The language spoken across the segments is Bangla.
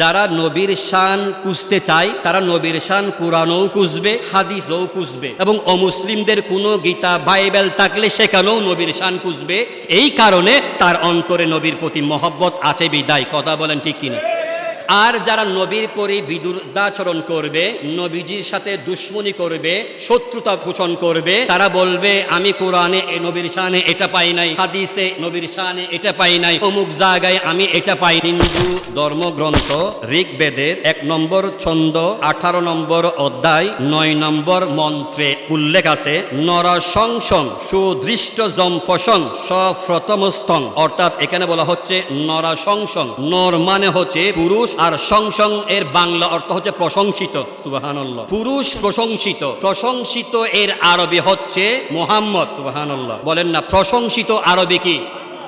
যারা নবীর শান কুসতে চায়, তারা নবীর শান কোরআনও কুঁজবে, হাদিসও কুসবে এবং অমুসলিমদের কোনো গীতা, বাইবেল থাকলে সেখানেও নবীর শান কুসবে এই কারণে তার অন্তরে নবীর প্রতি মহব্বত আছে বিদায়। কথা বলেন ঠিক কিনা? আর যারা নবীর পরে বিদুর্দাচরণ করবে, নবীজির সাথে দুশ্মনী করবে, শত্রুতা পোষণ করবে, তারা বলবে, আমি কোরআনে এ নবীর শানে এটা পাই নাই, হাদিসে নবীর শানে এটা পাই নাই, অমুক জায়গায় আমি এটা পাই হিন্দু ধর্মগ্রন্থ ঋগ্বেদের এক নম্বর ছন্দ, আঠারো নম্বর অধ্যায়, নয় নম্বর মন্ত্রে উল্লেখ আছে, নর সংসং সুদৃষ্ট জম্ফসং সফ্রতমস্তং। অর্থাৎ এখানে বলা হচ্ছে, নরা সংসং নর মানে হচ্ছে পুরুষ আর সংসং এর বাংলা অর্থ হচ্ছে প্রশংসিত। সুবাহানল্লাহ। পুরুষ প্রশংসিত। প্রশংসিত এর আরবি হচ্ছে মোহাম্মদ সুবাহানল্লাহ। বলেন না প্রশংসিত আরবি কি?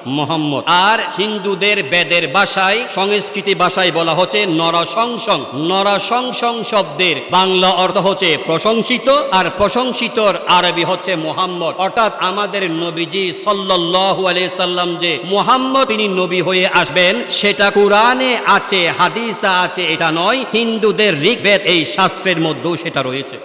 মোহাম্মদ। আর হিন্দুদের বেদের ভাষায়, সংস্কৃতি ভাষায় বলা হচ্ছে নরসংসং। নরসংসং শব্দের বাংলা অর্থ হচ্ছে প্রশংসিত আর প্রশংসিতর আরবি হচ্ছে মোহাম্মদ। অর্থাৎ আমাদের নবীজি আলাইহি সাল্লাম যে মোহাম্মদ তিনি নবী হয়ে আসবেন, সেটা কোরআনে আছে, হাদিসা আছে, এটা নয়। হিন্দুদের ঋগ্বেদ এই শাস্ত্রের মধ্যেও সেটা রয়েছে।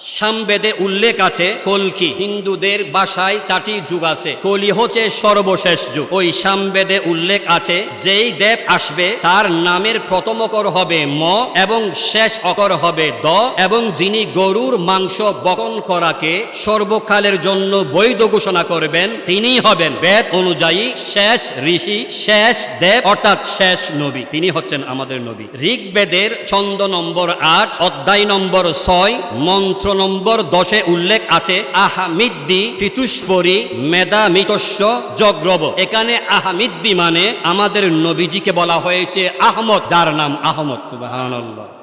সামবেদে উল্লেখ আছে কলকি হিন্দুদের বাসায় চারটি যুগ আছে। কলি হচ্ছে সর্বশেষ যুগ। ওই সামবেদে উল্লেখ আছে, যেই দেব আসবে, তার নামের প্রথম অকর হবে ম এবং শেষ অকর হবে দ এবং যিনি গরুর মাংস বকন করাকে সর্বকালের জন্য বৈধ ঘোষণা করবেন তিনি হবেন। বেদ অনুযায়ী শেষ ঋষি, শেষ দেব, অর্থাৎ শেষ নবী। তিনি হচ্ছেন আমাদের নবী। ঋগ্বেদের ছন্দ নম্বর আট, অধ্যায় নম্বর ছয়, মন্ত্র নম্বর দশে উল্লেখ আছে, আহামিদ্দি পিতুষ্পরি মেধা মিতস্য জগ্রব। এখানে আহামিদ্দি মানে আমাদের নবীজিকে বলা হয়েছে আহমদ, যার নাম আহমদ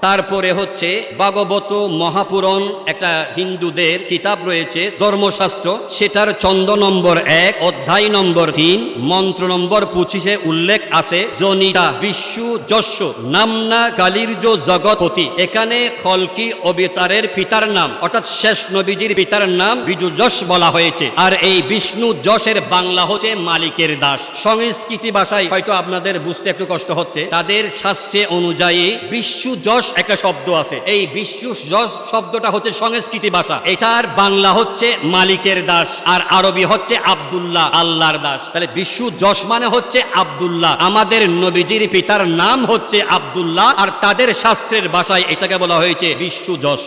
তারপরে হচ্ছে ভাগবত মহাপুরণ, একটা হিন্দুদের কিতাব রয়েছে, ধর্মশাস্ত্র। সেটার চন্দ নম্বর এক, অধ্যায় নম্বর তিন, মন্ত্র নম্বর পঁচিশে উল্লেখ আছে, জনিতা বিশ্ব যশ নামনা কালির্য জগৎপতি। এখানে খলকি অবিতারের পিতার নাম অর্থাৎ শেষ নবীজির পিতার নাম বিজু যশ বলা হয়েছে। আর এই বিষ্ণু যশের বাংলা হচ্ছে মালিকের দাস। সংস্কৃতি ভাষায় হয়তো আপনাদের বুঝতে একটু কষ্ট হচ্ছে। তাদের শাস্ত্রে অনুযায়ী বিশ্ব যশ একটা শব্দ আছে। এই বিশ্ব যশ শব্দটা হচ্ছে সংস্কৃতি ভাষা। এটার বাংলা হচ্ছে মালিকের দাস। আর আরবি হচ্ছে আব্দুল্লাহ, আল্লাহর দাস। তাহলে বিশ্ব যশ মানে হচ্ছে আব্দুল্লাহ। আমাদের নবীজির পিতার নাম হচ্ছে আব্দুল্লাহ। আর তাদের শাস্ত্রের ভাষায় এটাকে বলা হয়েছে বিশ্ব যশ।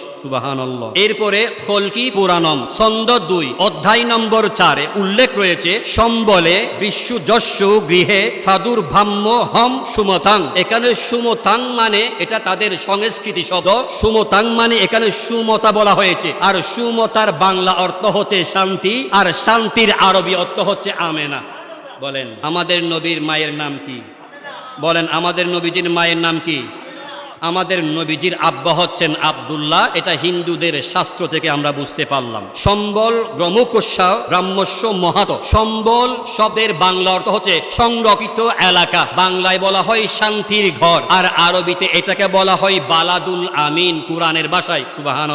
এরপরে খলকি পুরাণম, ছন্দ দুই, অধ্যায় নম্বর চারে উল্লেখ রয়েছে, সম্বলে বিশ্ব গৃহে ফাদুর ভাম্য হম সুমতাং। এখানে সুমতাং মানে এটা তাদের সংস্কৃতি শব্দ। সুমতাং মানে এখানে সুমতা বলা হয়েছে। আর সুমতার বাংলা অর্থ হতে শান্তি, আর শান্তির আরবি অর্থ হচ্ছে আমেনা। বলেন, আমাদের নবীর মায়ের নাম কি? বলেন, আমাদের নবীজির মায়ের নাম কি? আমাদের নবীজির আব্বা হচ্ছেন আবদুল্লাহ। এটা হিন্দুদের শাস্ত্র থেকে আমরা বুঝতে পারলাম। সম্বল ব্রহ্মকোষা ব্রাহ্মস্য মহাত। সম্বল শব্দের বাংলা অর্থ হচ্ছে সংরক্ষিত এলাকা। বাংলায় বলা হয় শান্তির ঘর। আর আরবিতে এটাকে বলা হয় বালাদুল আমিন, কোরআনের ভাষায়। সুবাহান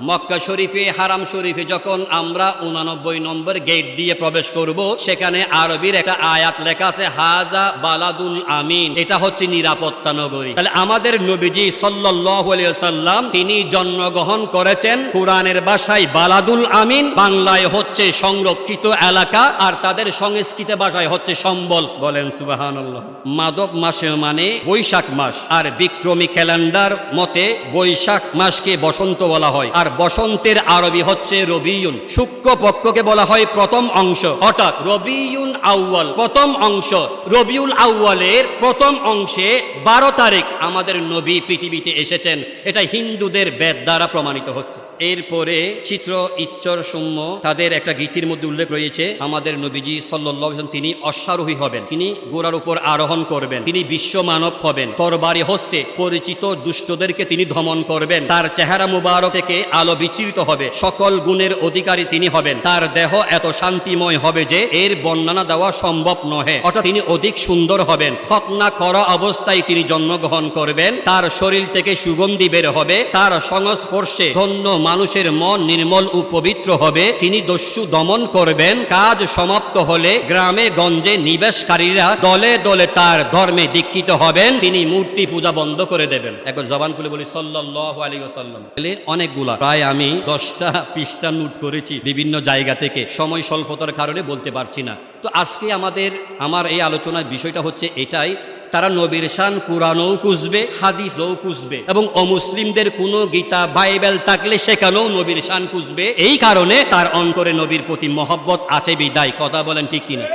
মক্কা শরীফে, হারাম শরীফে যখন আমরা উনানব্বই নম্বর গেট দিয়ে প্রবেশ করব, সেখানে আরবির একটা আয়াত লেখা আছে, হাজা বালাদুল আমিন। এটা হচ্ছে নিরাপত্তা নগরী। তাহলে আমাদের নবীজি সাল্লাম তিনি জন্মগ্রহণ করেছেন কোরআনের ভাষায় বালাদুল আমিন, বাংলায় হচ্ছে সংরক্ষিত এলাকা, আর তাদের সংস্কৃত ভাষায় হচ্ছে সম্বল। বলেন সুবহানাল্লাহ। মাদব মাসে মানে বৈশাখ মাস, আর বিক্রমী ক্যালেন্ডার মতে বৈশাখ মাসকে বসন্ত বলা হয়। বসন্তের আরবি হচ্ছে রবিউন। শুক্র পক্ষকে বলা হয় প্রথম অংশ। অর্থাৎ রবিউন আউয়াল প্রথম অংশ। রবিউল আউয়ালের প্রথম অংশে বারো তারিখ আমাদের নবী পৃথিবীতে এসেছেন। এটা হিন্দুদের বেদ দ্বারা প্রমাণিত হচ্ছে। এরপরে চিত্র ইচ্ছর সৌম্য তাদের একটা গীতির মধ্যে উল্লেখ রয়েছে, আমাদের নবীজি সাল্লাহ তিনি অশ্বারোহী হবেন। তিনি গোড়ার উপর আরোহণ করবেন। তিনি বিশ্ব মানব হবেন। তরবারি হস্তে পরিচিত দুষ্টদেরকে তিনি দমন করবেন। তার চেহারা মুবারক থেকে আলো বিচরিত হবে। সকল গুণের অধিকারী তিনি হবেন। তার দেহ এত শান্তিময় হবে যে এর বর্ণনা দেওয়া সম্ভব নহে। অর্থাৎ তিনি অধিক সুন্দর হবেন। খতনা করা অবস্থায় তিনি জন্মগ্রহণ করবেন। তার শরীর থেকে সুগন্ধি বের হবে। তার সংস্পর্শে ধন্য মানুষের মন নির্মল ও পবিত্র হবে। তিনি দস্যু দমন করবেন। কাজ সমাপ্ত হলে গ্রামে গঞ্জে নিবেশকারীরা দলে দলে তার ধর্মে দীক্ষিত হবেন। তিনি মূর্তি পূজা বন্ধ করে দেবেন। একবার জবান খুলে বলি সাল্লাহ আলী ওসাল্লাম অনেকগুলা। প্রায় আমি দশটা পৃষ্ঠা নোট করেছি বিভিন্ন জায়গা থেকে। সময় স্বল্পতার কারণে বলতে পারছি না। তো আজকে আমাদের, আমার এই আলোচনার বিষয়টা হচ্ছে এটাই। তারা নবীর শান কোরআনও কুসবে হাদিসও কুসবে এবং অমুসলিমদের কোনো গীতা, বাইবেল থাকলে সেখানেও নবীর শান কুসবে এই কারণে তার অন্তরে নবীর প্রতি মহব্বত আছে, বিদায়। কথা বলেন ঠিক কিনা?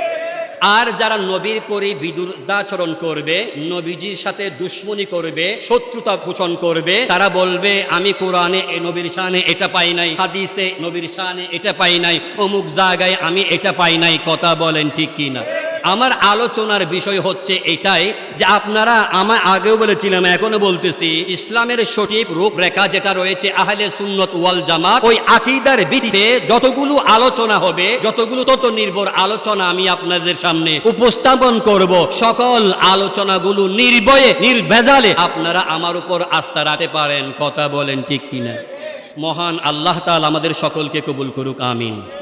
আর যারা নবীর পরে বিদুর্দাচরণ করবে, নবীজির সাথে দুশ্মনী করবে, শত্রুতা পোষণ করবে, তারা বলবে, আমি কোরআনে নবীর শানে এটা পাই নাই, হাদিসে নবীর শানে এটা পাই নাই, অমুক জায়গায় আমি এটা পাই নাই। কথা বলেন ঠিক কিনা? আমার আলোচনার বিষয় হচ্ছে এটাই যে আপনারা আমার আগেও বলেছিলাম, এখনও বলতেছি, ইসলামের সঠিক রূপরেখা যেটা রয়েছে আহলে সুন্নত ওয়াল জামাত, ওই আকিদার ভিত্তিতে যতগুলো আলোচনা হবে, যতগুলো তত নির্ভর আলোচনা আমি আপনাদের সামনে উপস্থাপন করব, সকল আলোচনাগুলো নির্ভয়ে, নির্ভেজালে আপনারা আমার উপর আস্থা রাখতে পারেন। কথা বলেন ঠিক কিনা? মহান আল্লাহ তাআলা আমাদের সকলকে কবুল করুক, আমিন।